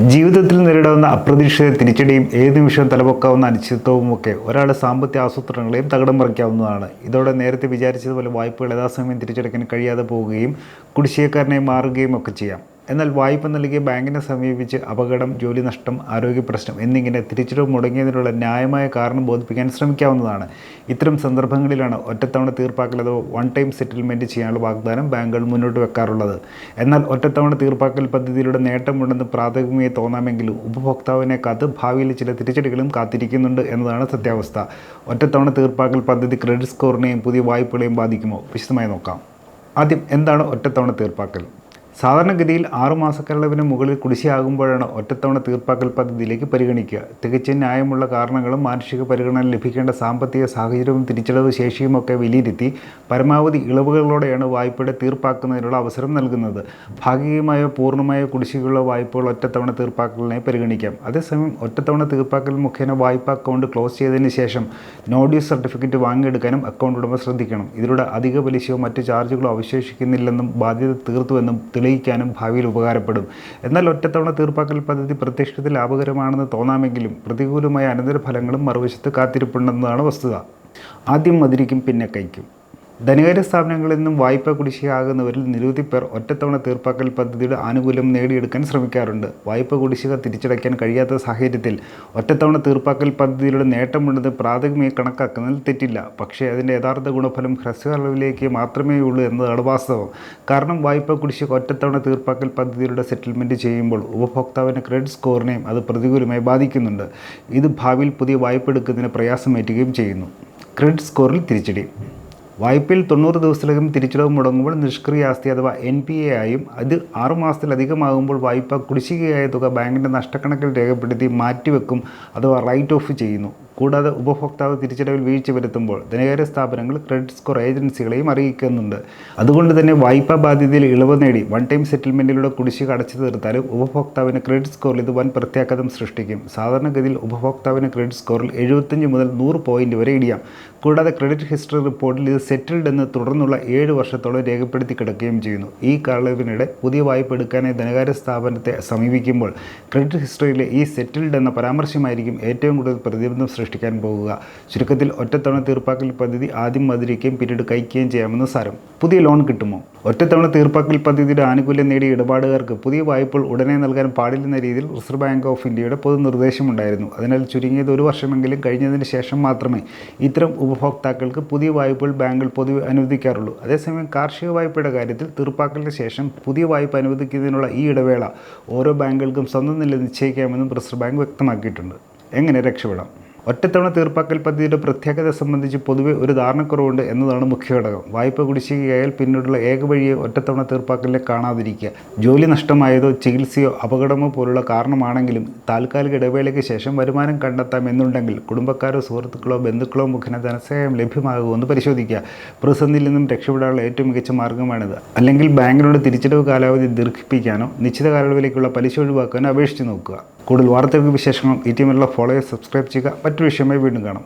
ജീവിതത്തിൽ നേരിടാവുന്ന അപ്രതീക്ഷിത തിരിച്ചടിയും ഏത് നിമിഷവും തലപൊക്കാവുന്ന അനിശ്ചിതത്വവും ഒക്കെ ഒരാളുടെ സാമ്പത്തിക ആസൂത്രണങ്ങളെയും തകിടം മറിക്കാവുന്നതാണ്. ഇതോടെ നേരത്തെ വിചാരിച്ചതുപോലെ വായ്പകൾ യഥാസമയം തിരിച്ചടയ്ക്കാൻ കഴിയാതെ പോവുകയും കുടിശ്ശികക്കാരനായി മാറുകയും ഒക്കെ ചെയ്യാം. എന്നാൽ വായ്പ നൽകിയ ബാങ്കിനെ സമീപിച്ച് അപകടം ജോലി നഷ്ടം ആരോഗ്യ പ്രശ്നം എന്നിങ്ങനെ തിരിച്ചടവ് മുടങ്ങിയതിനുള്ള ന്യായമായ കാരണം ബോധിപ്പിക്കാൻ ശ്രമിക്കാവുന്നതാണ്. ഇത്തരം സന്ദർഭങ്ങളിലാണ് ഒറ്റത്തവണ തീർപ്പാക്കൽ അഥവാ വൺ ടൈം സെറ്റിൽമെന്റ് ചെയ്യാനുള്ള വാഗ്ദാനം ബാങ്കുകൾ മുന്നോട്ട് വെക്കാറുള്ളത്. എന്നാൽ ഒറ്റത്തവണ തീർപ്പാക്കൽ പദ്ധതിയിലൂടെ നേട്ടമുണ്ടെന്ന് പ്രാഥമികമായി തോന്നാമെങ്കിലും ഉപഭോക്താവിനെ കാത്ത് ഭാവിയിൽ ചില തിരിച്ചടികളും കാത്തിരിക്കുന്നുണ്ട് എന്നതാണ് സത്യാവസ്ഥ. ഒറ്റത്തവണ തീർപ്പാക്കൽ പദ്ധതി ക്രെഡിറ്റ് സ്കോറിനെയും പുതിയ വായ്പകളെയും ബാധിക്കുമോ? വിശദമായി നോക്കാം. ആദ്യം എന്താണ് ഒറ്റത്തവണ തീർപ്പാക്കൽ? സാധാരണഗതിയിൽ ആറുമാസക്കാലവിന് മുകളിൽ കുടിശ്ശിയാകുമ്പോഴാണ് ഒറ്റത്തവണ തീർപ്പാക്കൽ പദ്ധതിയിലേക്ക് പരിഗണിക്കുക. തികച്ച ന്യായമുള്ള കാരണങ്ങളും മാനുഷിക പരിഗണന ലഭിക്കേണ്ട സാമ്പത്തിക സാഹചര്യവും തിരിച്ചടവ് ശേഷിയുമൊക്കെ വിലയിരുത്തി പരമാവധി ഇളവുകളോടെയാണ് വായ്പയുടെ തീർപ്പാക്കുന്നതിനുള്ള അവസരം നൽകുന്നത്. ഭാഗികമായോ പൂർണമായോ കുടിശ്ശികയുള്ള വായ്പകൾ ഒറ്റത്തവണ തീർപ്പാക്കലിനെ പരിഗണിക്കാം. അതേസമയം ഒറ്റത്തവണ തീർപ്പാക്കൽ മുഖേന വായ്പ അക്കൗണ്ട് ക്ലോസ് ചെയ്തതിന് ശേഷം നോ ഡ്യൂസ് സർട്ടിഫിക്കറ്റ് വാങ്ങിയെടുക്കാനും അക്കൗണ്ട് ഉടമ ശ്രദ്ധിക്കണം. ഇതിലൂടെ അധിക പലിശയോ മറ്റ് ചാർജുകളോ അവശേഷിക്കുന്നില്ലെന്നും ബാധ്യത തീർത്തുവെന്നും തെളിയിക്കാനും ഭാവിയിൽ ഉപകാരപ്പെടും. എന്നാൽ ഒറ്റത്തവണ തീർപ്പാക്കൽ പദ്ധതി പ്രത്യക്ഷത്തിൽ ലാഭകരമാണെന്ന് തോന്നാമെങ്കിലും പ്രതികൂലമായ അനന്തരഫലങ്ങളും മറുവശത്ത് കാത്തിരിപ്പുണ്ടെന്നതാണ് വസ്തുത. ആദ്യം മതിരിക്കും പിന്നെ കൈക്കും ധനകാര്യ സ്ഥാപനങ്ങളിൽ നിന്നും വായ്പ കുടിശ്ശികയാകുന്നവരിൽ നിരവധി പേർ ഒറ്റത്തവണ തീർപ്പാക്കൽ പദ്ധതിയുടെ ആനുകൂല്യം നേടിയെടുക്കാൻ ശ്രമിക്കാറുണ്ട്. വായ്പ കുടിശ്ശിക തിരിച്ചടയ്ക്കാൻ കഴിയാത്ത സാഹചര്യത്തിൽ ഒറ്റത്തവണ തീർപ്പാക്കൽ പദ്ധതിയിലൂടെ നേട്ടമുണ്ടെന്ന് പ്രാഥമികമായി കണക്കാക്കുന്നതിൽ തെറ്റില്ല. പക്ഷേ അതിന്റെ യഥാർത്ഥ ഗുണഫലം ഹ്രസ്വളവിലേക്ക് മാത്രമേ ഉള്ളൂ എന്നതാണ് വാസ്തവം. കാരണം വായ്പ കുടിശ്ശിക ഒറ്റത്തവണ തീർപ്പാക്കൽ പദ്ധതിയുടെ സെറ്റിൽമെന്റ് ചെയ്യുമ്പോൾ ഉപഭോക്താവിന്റെ ക്രെഡിറ്റ് സ്കോറിനെയും അത് പ്രതികൂലമായി ബാധിക്കുന്നുണ്ട്. ഇത് ഭാവിയിൽ പുതിയ വായ്പ എടുക്കുന്നതിന് പ്രയാസമേറ്റുകയും ചെയ്യുന്നു. ക്രെഡിറ്റ് സ്കോറിൽ തിരിച്ചടി. വായ്പയിൽ തൊണ്ണൂറ് ദിവസത്തിലകം തിരിച്ചടവ് മുടങ്ങുമ്പോൾ നിഷ്ക്രിയ ആസ്തി അഥവാ എൻ പി എ ആയും അത് ആറുമാസത്തിലധികമാകുമ്പോൾ വായ്പ കുടിശ്ശികയായ തുക ബാങ്കിന്റെ നഷ്ടക്കണക്കിൽ രേഖപ്പെടുത്തി മാറ്റിവെക്കും അഥവാ റൈറ്റ് ഓഫ് ചെയ്യുന്നു. കൂടാതെ ഉപഭോക്താവ് തിരിച്ചടവിൽ വീഴ്ച വരുത്തുമ്പോൾ ധനകാര്യ സ്ഥാപനങ്ങൾ ക്രെഡിറ്റ് സ്കോർ ഏജൻസികളെയും അറിയിക്കുന്നുണ്ട്. അതുകൊണ്ട് തന്നെ വായ്പാ ബാധ്യതയിൽ ഇളവ് നേടി വൺ ടൈം സെറ്റിൽമെന്റിലൂടെ കുടിശ്ശിക അടച്ചു തീർത്താലും ഉപഭോക്താവിന് ക്രെഡിറ്റ് സ്കോറിൽ ഇത് വൻ പ്രത്യാഘാതം സൃഷ്ടിക്കും. സാധാരണഗതിയിൽ ഉപഭോക്താവിന് ക്രെഡിറ്റ് സ്കോറിൽ എഴുപത്തഞ്ച് മുതൽ നൂറ് പോയിന്റ് വരെ ഇടിയാം. കൂടാതെ ക്രെഡിറ്റ് ഹിസ്റ്ററി റിപ്പോർട്ടിൽ ഇത് സെറ്റിൽഡ് എന്ന് തുടർന്നുള്ള ഏഴ് വർഷത്തോളം രേഖപ്പെടുത്തി കിടക്കുകയും ചെയ്യുന്നു. ഈ കാലയളവിനിടെ പുതിയ വായ്പ എടുക്കാനായി ധനകാര്യ സ്ഥാപനത്തെ സമീപിക്കുമ്പോൾ ക്രെഡിറ്റ് ഹിസ്റ്ററിയിലെ ഈ സെറ്റിൽഡ് എന്ന പരാമർശമായിരിക്കും ഏറ്റവും കൂടുതൽ പ്രതിബന്ധം സൃഷ്ടിക്കാൻ പോകുക. ചുരുക്കത്തിൽ ഒറ്റത്തവണ തീർപ്പാക്കൽ പദ്ധതി ആദ്യം മധുരിക്കുകയും പിന്നീട് കഴിക്കുകയും ചെയ്യാമെന്ന് സാരം. പുതിയ ലോൺ കിട്ടുമോ? ഒറ്റത്തവണ തീർപ്പാക്കൽ പദ്ധതിയുടെ ആനുകൂല്യം നേടിയ ഇടപാടുകാർക്ക് പുതിയ വായ്പകൾ ഉടനെ നൽകാൻ പാടില്ലെന്ന രീതിയിൽ റിസർവ് ബാങ്ക് ഓഫ് ഇന്ത്യയുടെ പൊതു നിർദ്ദേശമുണ്ടായിരുന്നു അതിനാൽ ചുരുങ്ങിയത് ഒരു വർഷമെങ്കിലും കഴിഞ്ഞതിന് ശേഷം മാത്രമേ ഇത്തരം ഉപഭോക്താക്കൾക്ക് പുതിയ വായ്പകൾ ബാങ്കുകൾ പൊതുവെ അനുവദിക്കാറുള്ളൂ. അതേസമയം കാർഷിക വായ്പയുടെ കാര്യത്തിൽ തീർപ്പാക്കലിന് ശേഷം പുതിയ വായ്പ അനുവദിക്കുന്നതിനുള്ള ഈ ഇടവേള ഓരോ ബാങ്കുകൾക്കും സ്വന്തം നില നിശ്ചയിക്കാമെന്നും റിസർവ് ബാങ്ക് വ്യക്തമാക്കിയിട്ടുണ്ട്. എങ്ങനെ രക്ഷപ്പെടാം? ഒറ്റത്തവണ തീർപ്പാക്കൽ പദ്ധതിയുടെ പ്രത്യേകത സംബന്ധിച്ച് പൊതുവെ ഒരു ധാരണക്കുറവുണ്ട് എന്നതാണ് മുഖ്യ ഘടകം. വായ്പ കുടിശ്ശികയായാൽ പിന്നീടുള്ള ഏക വഴിയെ ഒറ്റത്തവണ തീർപ്പാക്കലിനെ കാണാതിരിക്കുക. ജോലി നഷ്ടമായതോ ചികിത്സയോ അപകടമോ പോലുള്ള കാരണമാണെങ്കിലും താൽക്കാലിക ഇടവേളയ്ക്ക് ശേഷം വരുമാനം കണ്ടെത്താം എന്നുണ്ടെങ്കിൽ കുടുംബക്കാരോ സുഹൃത്തുക്കളോ ബന്ധുക്കളോ മുഖേന ധനസഹായം ലഭ്യമാകുമെന്ന് പരിശോധിക്കുക. പ്രതിസന്ധിയിൽ നിന്നും രക്ഷപ്പെടാനുള്ള ഏറ്റവും മികച്ച മാർഗമാണിത്. അല്ലെങ്കിൽ ബാങ്കിനോട് തിരിച്ചടവ് കാലാവധി ദീർഘിപ്പിക്കാനോ നിശ്ചിത കാലയളവിലേക്കുള്ള പലിശ ഒഴിവാക്കാനോ അപേക്ഷിച്ച് നോക്കുക. കൂടുതൽ വാർത്തകൾക്ക് വിശേഷങ്ങളും ഈ ടീമിലുള്ള ഫോളോയെ സബ്സ്ക്രൈബ് ചെയ്യുക. മറ്റൊരു വിഷയമായി വീണ്ടും കാണാം.